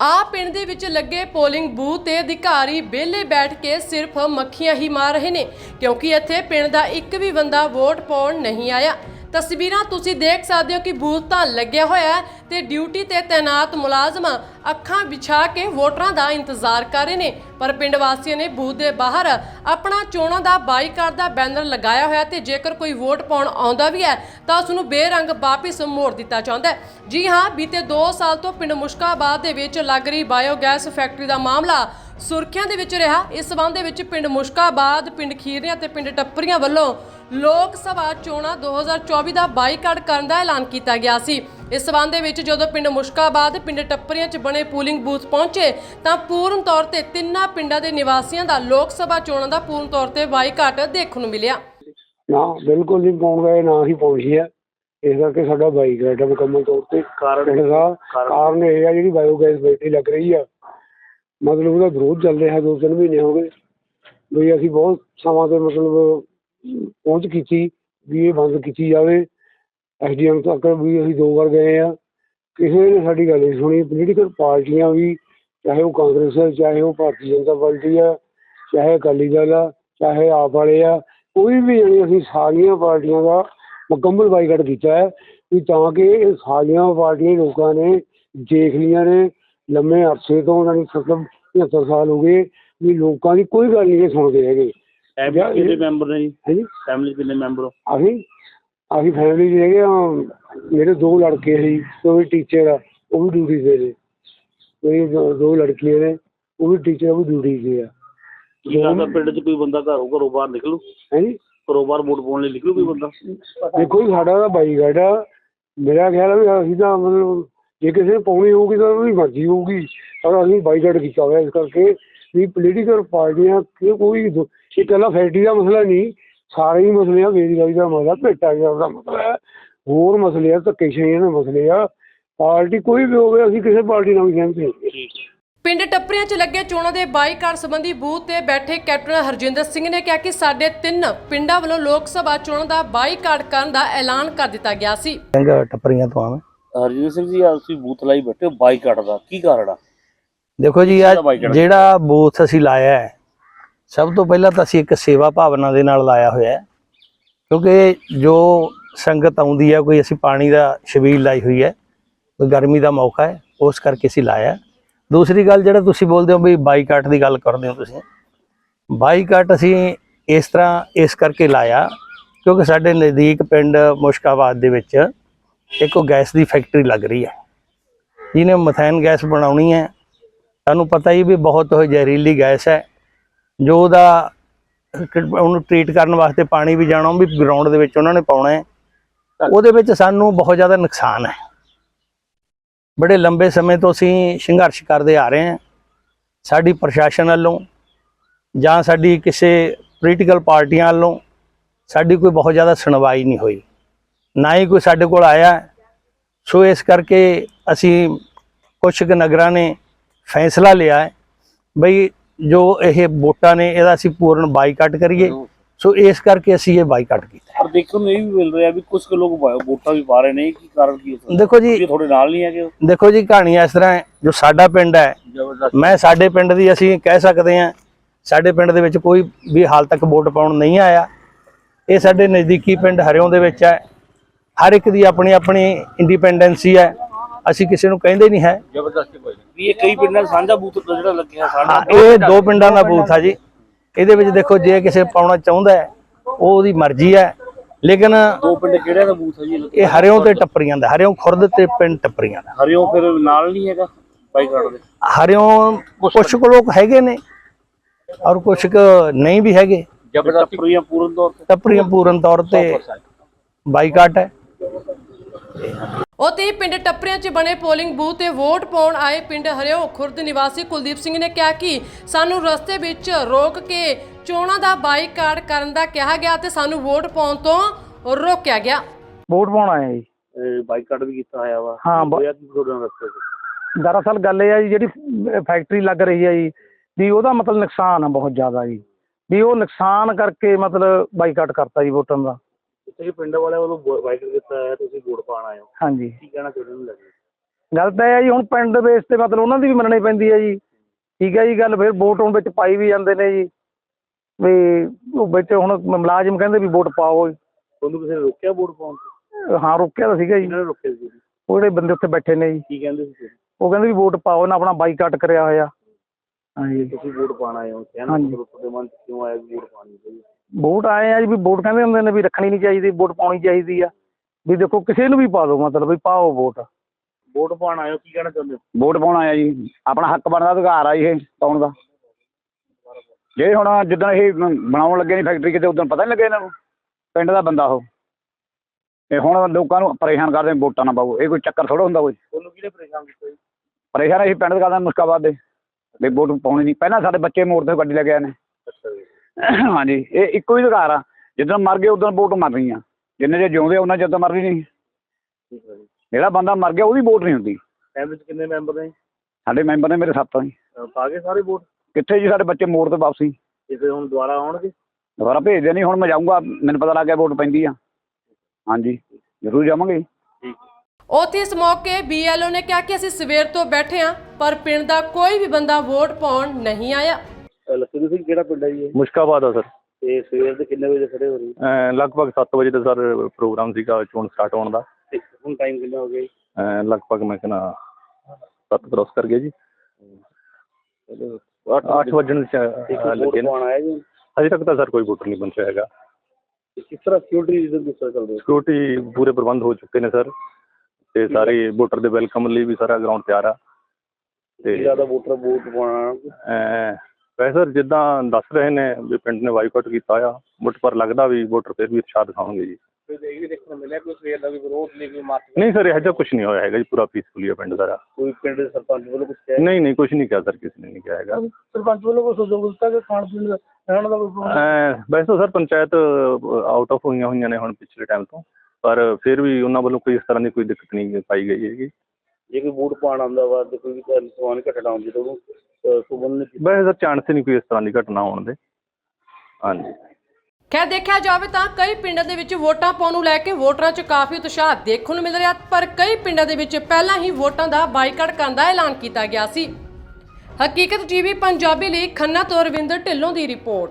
ਆ ਪਿੰਡ ਦੇ ਵਿੱਚ ਲੱਗੇ ਪੋਲਿੰਗ ਬੂਥ ਤੇ ਅਧਿਕਾਰੀ ਵਿਹਲੇ ਬੈਠ ਕੇ ਸਿਰਫ ਮੱਖੀਆਂ ਹੀ ਮਾਰ ਰਹੇ ਨੇ, ਕਿਉਂਕਿ ਇੱਥੇ ਪਿੰਡ ਦਾ ਇੱਕ ਵੀ ਬੰਦਾ ਵੋਟ ਪਾਉਣ ਨਹੀਂ ਆਇਆ। ਤਸਵੀਰਾਂ ਤੁਸੀਂ ਦੇਖ ਸਕਦੇ ਹੋ ਕਿ ਬੂਥ ਤਾਂ ਲੱਗਿਆ ਹੋਇਆ ਹੈ ਤੇ ਡਿਊਟੀ ਤੇ ਤਾਇਨਾਤ ਮੁਲਾਜ਼ਮ ਅੱਖਾਂ ਵਿਛਾ ਕੇ ਵੋਟਰਾਂ ਦਾ ਇੰਤਜ਼ਾਰ ਕਰ ਰਹੇ ਨੇ। ਪਰ ਪਿੰਡ ਵਾਸੀਆਂ ਨੇ ਬੂਥ ਦੇ ਬਾਹਰ ਆਪਣਾ ਚੋਣਾਂ ਦਾ ਬਾਈਕਾਟ ਦਾ ਬੈਨਰ ਲਗਾਇਆ ਹੋਇਆ ਤੇ ਜੇਕਰ ਕੋਈ ਵੋਟ ਪਾਉਣ ਆਉਂਦਾ ਵੀ ਹੈ ਤਾਂ ਉਸ ਨੂੰ ਬੇਰੰਗ ਵਾਪਿਸ ਮੋੜ ਦਿੱਤਾ ਜਾਂਦਾ ਹੈ। ਜੀ ਹਾਂ, ਬੀਤੇ 2 ਸਾਲ ਤੋਂ ਪਿੰਡ ਮੁਸ਼ਕਾਬਾਦ ਦੇ ਵਿੱਚ ਲੱਗ ਰਹੀ ਬਾਇਓਗੈਸ ਫੈਕਟਰੀ ਦਾ ਮਾਮਲਾ ਸੁਰਖੀਆਂ ਦੇ ਵਿੱਚ ਰਿਹਾ। ਇਸ ਸਬੰਧ ਦੇ ਵਿੱਚ ਪਿੰਡ ਮੁਸ਼ਕਾਬਾਦ, ਪਿੰਡ ਖੀਰੀਆਂ ਅਤੇ ਪਿੰਡ ਟੱਪਰੀਆਂ ਵੱਲੋਂ ਲੋਕ ਸਭਾ ਚੋਣਾਂ 2024 ਦਾ ਬਾਈਕਾਟ ਕਰਨ ਦਾ ਐਲਾਨ ਕੀਤਾ ਗਿਆ ਸੀ। ਇਸ ਸਬੰਧ ਦੇ ਵਿੱਚ ਜਦੋਂ ਪਿੰਡ ਮੁਸ਼ਕਾਬਾਦ ਪਿੰਡ ਟੱਪਰੀਆਂ 'ਚ ਬਣੇ ਪੂਲਿੰਗ ਬੂਥ ਪਹੁੰਚੇ ਤਾਂ ਪੂਰਨ ਤੌਰ ਤੇ ਤਿੰਨਾਂ ਪਿੰਡਾਂ ਦੇ ਨਿਵਾਸੀਆਂ ਦਾ ਲੋਕ ਸਭਾ ਚੋਣਾਂ ਦਾ ਪੂਰਨ ਤੌਰ ਤੇ ਬਾਈਕਾਟ ਦੇਖਣ ਨੂੰ ਮਿਲਿਆ। ਨਾ ਬਿਲਕੁਲ ਨਹੀਂ ਪਾਉਣ ਗਏ ਨਾ ਹੀ ਪਹੁੰਚੀ ਹੈ। ਇਸ ਕਰਕੇ ਸਾਡਾ ਬਾਈਕ ਰਾਈਡ ਮੁਕੰਮਲ ਤੌਰ ਤੇ। ਕਾਰਨ ਦਾ ਕਾਰਨ ਇਹ ਹੈ ਜਿਹੜੀ ਬਾਇਓਗੈਸ ਬੈਟਰੀ ਲੱਗ ਰਹੀ ਆ। ਮਤਲਬ ਉਹਦਾ ਵਿਰੋਧ ਚੱਲ ਰਿਹਾ ਦੋ ਤਿੰਨ ਮਹੀਨੇ ਹੋ ਗਏ। ਵੀ ਅਸੀਂ ਬਹੁਤ ਸਮਾਂ ਤੇ ਮਤਲਬ ਪਹੁੰਚ ਕੀਤੀ ਵੀ ਇਹ ਬੰਦ ਕੀਤੀ ਜਾਵੇ। ਐਸਡੀਐਮ ਤੱਕ ਵੀ ਅਸੀਂ ਦੋ ਵਾਰ ਗਏ ਆ ਕਿਸੇ ਨੇ ਸਾਡੀ ਗੱਲ ਨਹੀਂ ਸੁਣੀ। ਪੋਲੀਟੀਕਲ ਪਾਰਟੀਆਂ ਵੀ, ਚਾਹੇ ਉਹ ਕਾਂਗਰਸ ਹੈ, ਚਾਹੇ ਉਹ ਭਾਰਤੀ ਜਨਤਾ ਪਾਰਟੀ ਆ ਚਾਹੇ ਅਕਾਲੀ ਦਲ ਆ ਚਾਹੇ ਆਪ ਵਾਲੇ ਆ, ਕੋਈ ਵੀ ਜਾਣੀ ਅਸੀਂ ਸਾਰੀਆਂ ਪਾਰਟੀਆਂ ਦਾ ਮੁਕੰਮਲ ਬਾਈਕਾਟ ਕੀਤਾ ਹੈ ਵੀ ਤਾਂ ਕਿ ਇਹ ਸਾਰੀਆਂ ਪਾਰਟੀਆਂ ਲੋਕਾਂ ਨੇ ਦੇਖ ਲਈਆਂ ਨੇ, ਲੰਮੇ ਅਰਸੇ ਤੋਂ ਉਹਨਾਂ ਨੇ ਮਤਲਬ 75 ਸਾਲ ਹੋ ਗਏ ਵੀ ਲੋਕਾਂ ਦੀ ਕੋਈ ਗੱਲ ਨਹੀਂ ਇਹ ਸੁਣਦੇ ਹੈਗੇ। ਫੈਮਿਲੀ ਕਿੰਨੇ ਮੈਂਬਰ ਨੇ ਜੀ? ਫੈਮਿਲੀ ਕਿੰਨੇ ਮੈਂਬਰ ਹੋ? ਅਸੀਂ ਅਸੀਂ ਫੈਮਿਲੀ 'ਚ ਹੈਗੇ ਆ ਮੇਰੇ ਦੋ ਲੜਕੇ ਸੀ ਉਹ ਵੀ ਟੀਚਰ ਆ ਉਹ ਵੀ ਡਿਊਟੀ ਤੇ ਨੇ। ਮੇਰੀ ਦੋ ਦੋ ਲੜਕੀਆਂ ਨੇ ਉਹ ਵੀ ਟੀਚਰ ਉਹ ਵੀ ਡਿਊਟੀ ਤੇ ਆ। ਲੱਗਦਾ ਪਿੰਡ 'ਚ ਕੋਈ ਬੰਦਾ ਘਰੋਂ ਘਰੋਂ ਬਾਹਰ ਨਿਕਲੂ? ਹੈ? ਜੀ ਘਰੋਂ ਬਾਹਰ ਵੋਟ ਪਾਉਣ ਲਈ ਨਿਕਲੂ ਕੋਈ ਬੰਦਾ? ਦੇਖੋ ਜੀ ਸਾਡਾ ਤਾਂ ਬਾਈ ਗਾਡਾ ਮੇਰਾ ਖਿਆਲ ਹੈ ਵੀ ਅਸੀਂ ਤਾਂ ਮਤਲਬ ਜੇ ਕਿਸੇ ਨੇ ਪਾਉਣੀ ਹੋਊਗੀ ਤਾਂ ਉਹਦੀ ਮਰਜ਼ੀ ਹੋਊਗੀ। ਪਰ ਅਸੀਂ ਬਾਈਕਾਟ ਕੀਤਾ ਹੋਇਆ ਇਸ ਕਰਕੇ ਵੀ ਪੋਲੀਟੀਕਲ ਪਾਰਟੀਆਂ ਕਿ ਕੋਈ ਇਹ ਇਕੱਲਾ ਫੈਕਟਰੀ ਦਾ ਮਸਲਾ ਨਹੀਂ ਸਾਰੇ ਹੀ ਮਸਲੇ ਆ ਬੇਰੁਜ਼ਗਾਰੀ ਦਾ ਮਸਲਾ ਭੇਟਾ ਦਾ ਮਸਲਾ ਹੈ ਹੋਰ ਮਸਲੇ ਆ ਧੱਕੇਸ਼ਾਹੀਆਂ ਦੇ ਮਸਲੇ ਆ। ਪਾਰਟੀ ਕੋਈ ਵੀ ਹੋਵੇ ਅਸੀਂ ਕਿਸੇ ਪਾਰਟੀ ਨਾਲ ਵੀ ਸਹਿਮਤ ਨਹੀਂ ਹੈ। ਪਿੰਡ ਟੱਪਰੀਆਂ 'ਚ ਲੱਗੇ ਚੋਣਾਂ ਦੇ ਬਾਈਕਾਟ ਸੰਬੰਧੀ ਬੂਥ ਤੇ ਬੈਠੇ ਕੈਪਟਨ ਹਰਜਿੰਦਰ ਸਿੰਘ ਨੇ ਕਿਹਾ ਕਿ ਸਾਡੇ ਤਿੰਨ ਪਿੰਡਾਂ ਵੱਲੋਂ ਲੋਕ ਸਭਾ ਚੋਣਾਂ ਦਾ ਬਾਈਕਾਟ ਕਰਨ ਦਾ ਐਲਾਨ ਕਰ ਦਿੱਤਾ ਗਿਆ ਸੀ। ਟੱਪਰੀਆਂ ਤੋਂ ਆ ਮੈਂ ਹਰਜੀਤ ਸਿੰਘ ਜੀ ਆ ਤੁਸੀਂ ਬੂਥ ਲਾਈ ਬੈਠੇ ਹੋ ਬਾਈਕਾਟ ਦਾ ਕੀ ਕਾਰਨ ਆ ਦੇਖੋ ਜੀ ਆ? ਜਿਹੜਾ ਬੂਥ ਅਸੀਂ ਲਾਇਆ ਹੈ ਸਭ ਤੋਂ ਪਹਿਲਾਂ ਤਾਂ ਅਸੀਂ ਇੱਕ ਸੇਵਾ ਭਾਵਨਾ ਦੇ ਨਾਲ ਲਾਇਆ ਹੋਇਆ ਹੈ ਕਿਉਂਕਿ ਜੋ ਸੰਗਤ ਆਉਂਦੀ ਹੈ ਕੋਈ ਅਸੀਂ ਪਾਣੀ ਦਾ ਛਬੀਲ ਲਾਈ ਹੋਈ ਹੈ ਕੋਈ ਗਰਮੀ ਦਾ ਮੌਕਾ ਹੈ ਉਸ ਕਰਕੇ ਅਸੀਂ ਲਾਇਆ। ਦੂਸਰੀ ਗੱਲ ਜਿਹੜਾ ਤੁਸੀਂ ਬੋਲਦੇ ਹੋ ਵੀ ਬਾਈਕਾਟ ਦੀ ਗੱਲ ਕਰਦੇ ਹੋ ਤੁਸੀਂ ਬਾਈਕਾਟ ਅਸੀਂ ਇਸ ਤਰ੍ਹਾਂ ਇਸ ਕਰਕੇ ਲਾਇਆ ਕਿਉਂਕਿ ਸਾਡੇ ਨਜ਼ਦੀਕ ਪਿੰਡ ਮੁਸ਼ਕਾਬਾਦ ਦੇ ਵਿੱਚ ਇੱਕ ਉਹ ਗੈਸ ਦੀ ਫੈਕਟਰੀ ਲੱਗ ਰਹੀ ਹੈ। ਜਿਹਨੇ ਮਥੈਨ ਗੈਸ ਬਣਾਉਣੀ ਹੈ ਸਾਨੂੰ ਪਤਾ ਹੀ ਵੀ ਬਹੁਤ ਉਹ ਜ਼ਹਿਰੀਲੀ ਗੈਸ ਹੈ। ਜੋ ਉਹਦਾ ਉਹਨੂੰ ਟ੍ਰੀਟ ਕਰਨ ਵਾਸਤੇ ਪਾਣੀ ਵੀ ਜਾਣਾ, ਉਹ ਵੀ ਗਰਾਊਂਡ ਦੇ ਵਿੱਚ ਉਹਨਾਂ ਨੇ ਪਾਉਣਾ ਹੈ। ਉਹਦੇ ਵਿੱਚ ਸਾਨੂੰ ਬਹੁਤ ਜ਼ਿਆਦਾ ਨੁਕਸਾਨ ਹੈ। ਬੜੇ ਲੰਬੇ ਸਮੇਂ ਤੋਂ ਅਸੀਂ ਸੰਘਰਸ਼ ਕਰਦੇ ਆ ਰਹੇ ਹਾਂ। ਸਾਡੀ ਪ੍ਰਸ਼ਾਸਨ ਵੱਲੋਂ ਜਾਂ ਸਾਡੀ ਕਿਸੇ ਪੋਲੀਟੀਕਲ ਪਾਰਟੀਆਂ ਵੱਲੋਂ ਸਾਡੀ ਕੋਈ ਬਹੁਤ ਜ਼ਿਆਦਾ ਸੁਣਵਾਈ ਨਹੀਂ ਹੋਈ। ਨਾ ਹੀ ਕੋਈ ਸਾਡੇ ਕੋਲ ਆਇਆ। ਸੋ ਇਸ ਕਰਕੇ ਅਸੀਂ ਕੁਛ ਕੁ ਨਗਰਾਂ ਨੇ ਫੈਸਲਾ ਲਿਆ ਹੈ ਬਈ ਜੋ ਇਹ ਵੋਟਾਂ ਨੇ ਇਹਦਾ ਅਸੀਂ ਪੂਰਨ ਬਾਈਕਾਟ ਕਰੀਏ। ਸੋ ਇਸ ਕਰਕੇ ਅਸੀਂ ਇਹ ਬਾਈਕਾਟ ਕੀਤਾ। ਪਰ ਦੇਖਣ ਨੂੰ ਇਹ ਵੀ ਮਿਲ ਰਿਹਾ ਵੀ ਕੁਝ ਕੁ ਲੋਕ ਵੋਟਾਂ ਵੀ ਪਾ ਰਹੇ ਨੇ ਕੀ ਕਾਰਨ ਕੀ ਹੋ ਦੇਖੋ ਜੀ ਤੁਹਾਡੇ ਨਾਲ ਨਹੀਂ ਹੈਗੇ? ਦੇਖੋ ਜੀ ਕਹਾਣੀ ਇਸ ਤਰ੍ਹਾਂ ਹੈ ਜੋ ਸਾਡਾ ਪਿੰਡ ਹੈ ਮੈਂ ਸਾਡੇ ਪਿੰਡ ਦੀ ਅਸੀਂ ਕਹਿ ਸਕਦੇ ਹਾਂ ਸਾਡੇ ਪਿੰਡ ਦੇ ਵਿੱਚ ਕੋਈ ਵੀ ਹਾਲ ਤੱਕ ਵੋਟ ਪਾਉਣ ਨਹੀਂ ਆਇਆ। ਇਹ ਸਾਡੇ ਨਜ਼ਦੀਕੀ ਪਿੰਡ ਹਰਿਓਂ ਦੇ ਵਿੱਚ ਹੈ। ਹਰ ਇੱਕ ਦੀ ਆਪਣੀ ਆਪਣੀ ਇੰਡੀਪੈਂਡੈਂਸੀ ਹੈ। ਅਸੀਂ ਕਿਸੇ ਨੂੰ ਕਹਿੰਦੇ ਨਹੀਂ ਹੈ। ਜ਼ਬਰਦਸਤ ਕੋਈ ਵੀ ਇਹ ਕਈ ਪਿੰਡਾਂ ਦਾ ਸਾਂਝਾ ਬੂਥ ਜਿਹੜਾ ਲੱਗਿਆ ਹਾਂ ਸਾਡਾ ਇਹ ਦੋ ਪਿੰਡਾਂ ਦਾ ਬੂਥ ਆ ਜੀ। ਇਹਦੇ ਵਿੱਚ ਦੇਖੋ ਜੇ ਕਿਸੇ ਪਾਉਣਾ ਚਾਹੁੰਦਾ ਹੈ ਉਹ ਉਹਦੀ ਮਰਜ਼ੀ ਹੈ। ਲੇਕਿਨ ਦੋ ਪਿੰਡ ਕਿਹੜਿਆਂ ਦਾ ਬੂਥ ਹੈ ਜੀ? ਇਹ ਹਰਿਓਂ ਤੇ ਟੱਪਰੀਆਂ ਦਾ ਹਰਿਓਂ ਖੁਰਦ ਤੇ ਪਿੰਡ ਟੱਪਰੀਆਂ ਦਾ। ਹਰਿਓਂ ਫਿਰ ਨਾਲ ਨਹੀਂ ਹੈਗਾ ਬਾਈਕਾਟ ਦੇ? ਹਰਿਓਂ ਕੁਛ ਕੁ ਲੋਕ ਹੈਗੇ ਨੇ ਔਰ ਕੁਛ ਕੁ ਨਹੀਂ ਵੀ ਹੈਗੇ। ਜ਼ਬਰਦਸਤ ਪੂਰੀਆਂ ਪੂਰਨ ਤੌਰ ਤੇ? ਟੱਪਰੀਆਂ ਪੂਰਨ ਤੌਰ ਤੇ ਬਾਈਕਾਟ ਹੈ। ਉਤੇ ਪਿੰਡ ਟੱਪਰਿਆਂ 'ਚ ਬਣੇ ਪੋਲਿੰਗ ਬੂਥ ਤੇ ਵੋਟ ਪਾਉਣ ਆਏ ਪਿੰਡ ਹਰਿਓ ਖੁਰਦ ਨਿਵਾਸੀ ਕੁਲਦੀਪ ਸਿੰਘ ਨੇ ਕਿਹਾ ਕਿ ਸਾਨੂੰ ਰਸਤੇ ਵਿੱਚ ਰੋਕ ਕੇ ਚੋਣਾਂ ਦਾ ਬਾਈਕਾਟ ਕਰਨ ਦਾ ਕਿਹਾ ਗਿਆ ਤੇ ਸਾਨੂੰ ਵੋਟ ਪਾਉਣ ਤੋਂ ਰੋਕਿਆ ਗਿਆ। ਵੋਟ ਪਾਉਣ ਆਏ ਆ ਜੀ। ਬਾਈਕਾਟ ਵੀ ਕੀਤਾ ਹੋਇਆ ਵਾ। ਹਾਂ, ਬ- ਹੋਇਆ ਕੀ ਤੁਹਾਡੇ ਨਾਲ ਰਸਤੇ 'ਚ ਦਰਅਸਲ ਗੱਲ ਇਹ ਆ ਜੀ ਜਿਹੜੀ ਫੈਕਟਰੀ ਲੱਗ ਰਹੀ ਹੈ ਜੀ ਵੀ ਉਹਦਾ ਮਤਲਬ ਨੁਕਸਾਨ ਆ ਬਹੁਤ ਜ਼ਿਆਦਾ ਜੀ। ਵੀ ਉਹ ਨੁਕਸਾਨ ਕਰਕੇ ਮਤਲਬ ਬਾਈਕਾਟ ਕਰਤਾ ਜੀ ਵੋਟਾਂ ਦਾ। ਤੁਸੀਂ ਪਿੰਡ ਵਾਲਿਆਂ ਵੱਲੋਂ ਬਾਈਕਾਟ ਕੀਤਾ ਹੈ ਤੁਸੀਂ ਵੋਟ ਪਾਉਣ ਆਏ ਹੋ। ਹਾਂਜੀ। ਕੀ ਕਹਿਣਾ ਚਾਹੁੰਦੇ ਹੋ ਲੱਗਦਾ ਗੱਲ ਤਾਂ ਇਹ ਹੈ ਜੀ ਹੁਣ ਪਿੰਡ ਬੇਸ ਤੇ ਮਤਲਬ ਉਹਨਾਂ ਦੀ ਵੀ ਮੰਨਣੀ ਪੈਂਦੀ ਹੈ ਜੀ। ਠੀਕ ਹੈ ਜੀ ਗੱਲ ਫਿਰ ਵੋਟ ਹੁਣ ਵਿੱਚ ਪਾਈ ਵੀ ਜਾਂਦੇ ਨੇ ਜੀ। ਵੀ ਉਹ ਵਿੱਚ ਹੁਣ ਮੁਲਾਜ਼ਮ ਕਹਿੰਦੇ ਵੀ ਵੋਟ ਪਾਓ ਤੁਹਾਨੂੰ ਕਿਸੇ ਨੇ ਰੋਕਿਆ ਵੋਟ ਪਾਉਣ ਤੋਂ? ਹਾਂ ਰੋਕਿਆ ਤਾਂ ਸੀਗਾ ਜੀ। ਕਿਹਨਾਂ ਨੇ ਰੋਕਿਆ ਸੀ? ਉਹ ਜਿਹੜੇ ਬੰਦੇ ਉੱਥੇ ਬੈਠੇ ਨੇ ਜੀ। ਕੀ ਕਹਿੰਦੇ ਸੀ? ਉਹ ਕਹਿੰਦੇ ਵੀ ਵੋਟ ਪਾਓ ਨਾ ਆਪਣਾ ਬਾਈਕਾਟ ਕਰਿਆ ਹੋਇਆ। ਹਾਂਜੀ ਤੁਸੀਂ ਵੋਟ ਪਾਣਾ ਆਏ ਹੋ। ਕਹਿਣ। ਮਤਲਬ ਤੁਹਾਡੇ ਮਨ ਕਿਉਂ ਆਇਆ ਵੋਟ ਪਾਣੀ ਵੋਟ ਆਏ ਆ ਜੀ ਵੀ ਵੋਟ ਕਹਿੰਦੇ ਹੁੰਦੇ ਨੇ ਵੀ ਰੱਖਣੀ ਨਹੀਂ ਚਾਹੀਦੀ ਵੋਟ ਪਾਉਣੀ ਚਾਹੀਦੀ ਆ। ਵੀ ਦੇਖੋ ਕਿਸੇ ਨੂੰ ਵੀ ਪਾ ਦਿਓ ਮਤਲਬ ਵੀ ਪਾਓ ਵੋਟ। ਵੋਟ ਪਾਣ ਆਏ ਹੋ ਕੀ ਕਹਿਣਾ ਚਾਹੁੰਦੇ ਹੋ? ਵੋਟ ਪਾਉਣ ਆਇਆ ਜੀ। ਆਪਣਾ ਹੱਕ ਬਣਦਾ ਅਧਿਕਾਰ ਆ ਜੀ ਇਹ ਪਾਉਣ ਦਾ। ਜੇ ਹੁਣ ਜਿੱਦਾਂ ਇਹ ਬਣਾਉਣ ਲੱਗੇ ਨੇ ਫੈਕਟਰੀ ਕਿਤੇ ਉਦੋਂ ਪਤਾ ਨਹੀਂ ਲੱਗਿਆ ਇਹਨਾਂ ਨੂੰ ਪਿੰਡ ਦਾ ਬੰਦਾ ਉਹ। ਇਹ ਹੁਣ ਲੋਕਾਂ ਨੂੰ ਪਰੇਸ਼ਾਨ ਕਰਦੇ ਨੇ, ਵੋਟਾਂ ਨਾ ਪਾਓ ਇਹ ਕੋਈ ਚੱਕਰ ਥੋੜਾ ਹੁੰਦਾ ਕੋਈ। ਤੁਹਾਨੂੰ ਕਿਹਨੇ ਪਰੇਸ਼ਾਨ ਕੀਤਾ ਜੀ? ਪਰੇਸ਼ਾਨ ਅਸੀਂ ਪਿੰਡ ਦੇ ਕਰਦੇ ਮੁਸਕਾਬਾਦ ਦੇ। ਵੀ ਵੋਟ ਪਾਉਣੀ ਨਹੀਂ। ਪਹਿਲਾਂ ਸਾਡੇ ਬੱਚੇ ਮੋੜ ਤੇ ਗੱਡੀ ਲੈ ਕੇ ਆਏ ਨੇ। ਅੱਛਾ ਜੀ। ਹਾਂਜੀ ਇਹ ਇੱਕੋ ਹੀ ਅਧਿਕਾਰ ਆ। ਜਿੱਦਾਂ ਮਰ ਗਏ ਉਦੋਂ ਵੋਟ ਮਰਨੀ ਆ। ਜਿੰਨੇ ਜੇ ਜਿਉਂਦੇ ਉਹਨਾਂ ਚਿਰ ਤਾਂ ਮਰਨੀ ਨਹੀਂ। ਠੀਕ ਹੈ ਜੀ। ਜਿਹੜਾ ਬੰਦਾ ਮਰ ਗਿਆ ਉਹਦੀ ਵੋਟ ਨਹੀਂ ਹੁੰਦੀ। ਕਿੰਨੇ ਮੈਂਬਰ ਨੇ? ਸਾਡੇ ਮੈਂਬਰ ਨੇ ਮੇਰੇ ਸੱਤ ਆ ਜੀ। ਅਹ ਪਾ ਗਏ ਸਾਰੇ ਵੋਟ ਕਿੱਥੇ ਜੀ ਸਾਡੇ ਬੱਚੇ ਮੋੜ ਤੇ ਵਾਪਸੀ। ਤੇ ਫਿਰ ਹੁਣ ਦੁਬਾਰਾ ਆਉਣਗੇ? ਦੁਬਾਰਾ ਭੇਜਦੇ ਨਹੀਂ ਹੁਣ ਮੈਂ ਜਾਊਂਗਾ। ਮੈਨੂੰ ਪਤਾ ਲੱਗ ਗਿਆ ਵੋਟ ਪੈਂਦੀ ਆ। ਹਾਂਜੀ ਜ਼ਰੂਰ ਜਾਵਾਂਗੇ ਉੱਥੇ ਇਸ ਮੌਕੇ ਬੀਐਲਓ ਨੇ ਕਿਹਾ ਕਿ ਅਸੀਂ ਸਵੇਰ ਤੋਂ ਬੈਠੇ ਹਾਂ ਪਰ ਪਿੰਡ ਦਾ ਕੋਈ ਵੀ ਬੰਦਾ ਵੋਟ ਪਾਉਣ ਨਹੀਂ ਆਇਆ। ਅਹ ਲਖਵੀਰ ਸਿੰਘ ਕਿਹੜਾ ਪਿੰਡ ਹੈ ਜੀ ਇਹ? ਮੁਸ਼ਕਾਬਾਦ ਆ ਸਰ। ਤੇ ਸਵੇਰ ਦੇ ਕਿੰਨੇ ਵਜੇ ਖੜੇ ਹੋ ਰਹੀ ਅਹ ਲਗਭਗ 7 ਵਜੇ ਤੇ ਸਰ ਪ੍ਰੋਗਰਾਮ ਸੀਗਾ ਚੋਣ ਸਟਾਰਟ ਹੋਣ ਦਾ। ਤੇ ਹੁਣ ਟਾਈਮ ਕਿੰਨਾ ਹੋ ਗਿਆ ਜੀ? ਅਹ ਲਗਭਗ ਮੈਂ ਕਹਿੰਦਾ 7 ਕ੍ਰੋਸ ਕਰ ਗਿਆ ਜੀ। 8 ਵਜਣ ਚ ਅਹ, ਵੋਟ ਲੱਗੇ ਨੇ। ਪਾਉਣ ਆਇਆ ਜੀ ਅਜੇ ਤੱਕ ਤਾਂ ਸਰ ਕੋਈ ਵੋਟਰ ਨਹੀਂ ਪਹੁੰਚਿਆ ਹੈਗਾ। ਤੇ ਕਿਸ ਤਰ੍ਹਾਂ ਸਿਕਿਉਰਿਟੀ ਰੀਜ਼ਨ ਕਿਸ ਤਰ੍ਹਾਂ ਚੱਲਦੇ ਸਿਕਿਉਰਿਟੀ ਪੂਰੇ ਪ੍ਰਬੰਧ ਹੋ ਚੁੱਕੇ ਨੇ ਸਰ। ਤੇ ਸਾਰੇ ਵੋਟਰ ਦੇ ਵੈਲਕਮ ਲਈ ਵੀ ਸਾਰਾ ਗਰਾਊਂਡ ਤਿਆਰ ਆ। ਤੇ ਤੇ ਜ਼ਿਆਦਾ ਵੋਟਰ ਵੋਟ ਪਾਉਣਾ? ਅਹ, ਵੈਸੇ ਸਰ ਜਿੱਦਾਂ ਦੱਸ ਰਹੇ ਨੇ ਵੀ ਪਿੰਡ ਨੇ ਬਾਈਕਾਟ ਕੀਤਾ ਆ ਬਟ ਪਰ ਲੱਗਦਾ ਵੀ ਵੋਟਰ ਫਿਰ ਵੀ ਉਤਸ਼ਾਹ ਦਿਖਾਉਣਗੇ ਜੀ। ਕੋਈ ਇਹ ਵੀ ਦੇਖਣ ਨੂੰ ਮਿਲਿਆ ਕੋਈ ਸਵੇਰ ਦਾ ਵੀ ਵਿਰੋਧ ਨਹੀਂ ਕੋਈ ਮਾਰਚ ਨਹੀਂ ਸਰ ਇਹੋ ਜਿਹਾ ਕੁਝ ਨਹੀਂ ਹੋਇਆ ਹੈਗਾ ਜੀ ਪੂਰਾ ਪੀਸਫੁਲੀ ਆ ਪਿੰਡ ਸਾਰਾ। ਕੋਈ ਪਿੰਡ ਦੇ ਸਰਪੰਚ ਵੱਲੋਂ ਕੁਝ ਕਿਹਾ? ਨਹੀਂ ਨਹੀਂ ਕੁਝ ਨਹੀਂ ਕਿਹਾ ਸਰ ਕਿਸੇ ਨੇ ਨਹੀਂ ਕਿਹਾ ਹੈਗਾ। ਸਰਪੰਚ ਵੱਲੋਂ ਕੋਈ ਸਹਿਯੋਗ ਦਿੱਤਾ ਕਿ ਖਾਣ ਪੀਣ ਦਾ ਰਹਿਣ ਦਾ ਕੋਈ ਵੈਸੇ ਤਾਂ ਸਰ ਪੰਚਾਇਤ ਆਊਟ ਆਫ ਹੋਈਆਂ ਹੋਈਆਂ ਨੇ ਹੁਣ ਪਿਛਲੇ ਟਾਈਮ ਤੋਂ ਪਰ ਫਿਰ ਵੀ ਉਹਨਾਂ ਵੱਲੋਂ ਕੋਈ ਇਸ ਤਰ੍ਹਾਂ ਦੀ ਕੋਈ ਦਿੱਕਤ ਨਹੀਂ ਪਾਈ ਗਈ ਹੈਗੀ। ਜੇ ਕੋਈ ਵੋਟ ਪਾਉਣ ਆਉਂਦਾ ਵਾ ਤੇ ਕੋਈ ਵੀ ਸਮਾਨ ਘਟਣਾ ਹੁੰਦੀ ਤਾਂ ਉਹਨੂੰ ਅਹ, ਸੁਬੰਧ ਨੇ ਵੈਸੇ ਸਰ ਚਾਂਸ ਹੀ ਨਹੀਂ ਕੋਈ ਇਸ ਤਰ੍ਹਾਂ ਦੀ ਘਟਨਾ ਹੋਣ ਦੇ। ਹਾਂਜੀ। ਖੈਰ ਦੇਖਿਆ ਜਾਵੇ ਤਾਂ ਕਈ ਪਿੰਡਾਂ ਦੇ ਵਿੱਚ ਵੋਟਾਂ ਪਾਉਣ ਨੂੰ ਲੈ ਕੇ ਵੋਟਰਾਂ 'ਚ ਕਾਫੀ ਉਤਸ਼ਾਹ ਦੇਖਣ ਨੂੰ ਮਿਲ ਰਿਹਾ ਪਰ ਕਈ ਪਿੰਡਾਂ ਦੇ ਵਿੱਚ ਪਹਿਲਾਂ ਹੀ ਵੋਟਾਂ ਦਾ ਬਾਈਕਾਟ ਕਰਨ ਦਾ ਐਲਾਨ ਕੀਤਾ ਗਿਆ ਸੀ। ਹਕੀਕਤ ਟੀਵੀ ਪੰਜਾਬੀ ਲਈ ਖੰਨਾ ਤੋਂ ਰਵਿੰਦਰ ਢਿੱਲੋਂ ਦੀ ਰਿਪੋਰਟ।